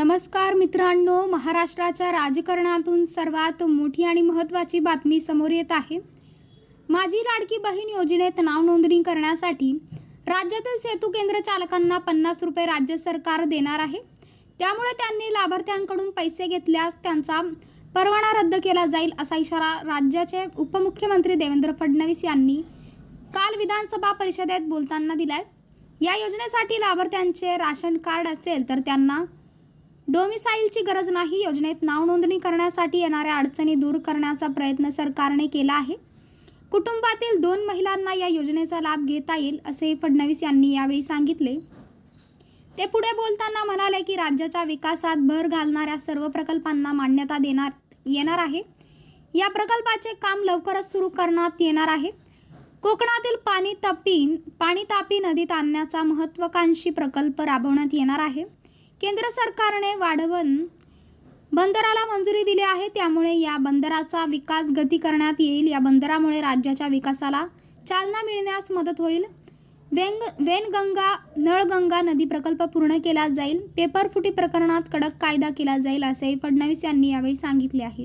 नमस्कार मित्रांनो महाराष्ट्राच्या राजकारणातून सर्वात मोठी आणि महत्त्वाची बातमी समोर येत आहे. माझी लाडकी बहीण योजनेत नाव नोंदणी करण्यासाठी राज्यातील सेतू केंद्र चालकांना पन्नास रुपये राज्य सरकार देणार आहे. त्यामुळे त्यांनी लाभार्थ्यांकडून पैसे घेतल्यास त्यांचा परवाना रद्द केला जाईल असा इशारा राज्याचे उपमुख्यमंत्री देवेंद्र फडणवीस यांनी काल विधानसभा परिषदेत बोलताना दिलाय. या योजनेसाठी लाभार्थ्यांचे राशन कार्ड असेल तर त्यांना डोमिसाईलची गरज नाही. योजनेत नावनोंदणी करण्यासाठी येणाऱ्या अडचणी दूर करण्याचा प्रयत्न सरकारने केला आहे. कुटुंबातील दोन महिलांना या योजनेचा लाभ घेता येईल असे फडणवीस यांनी यावेळी सांगितले. ते पुढे बोलताना म्हणाले की राज्याच्या विकासात भर घालणाऱ्या सर्व प्रकल्पांना मान्यता देणार येणार आहे. या प्रकल्पाचे काम लवकरच सुरू करण्यात येणार आहे. कोकणातील पाणी तापी पाणी तापी नदीत आणण्याचा महत्त्वाकांक्षी प्रकल्प राबवण्यात येणार आहे. केंद्र सरकारने वाढवण बंदराला मंजुरी दिली आहे. त्यामुळे या बंदराचा विकास गती करण्यात येईल. या बंदरामुळे राज्याच्या विकासाला चालना मिळण्यास मदत होईल. वेंग वेनगंगा नळगंगा नदी प्रकल्प पूर्ण केला जाईल. पेपरफुटी प्रकरणात कडक कायदा केला जाईल असेही फडणवीस यांनी यावेळी सांगितले आहे.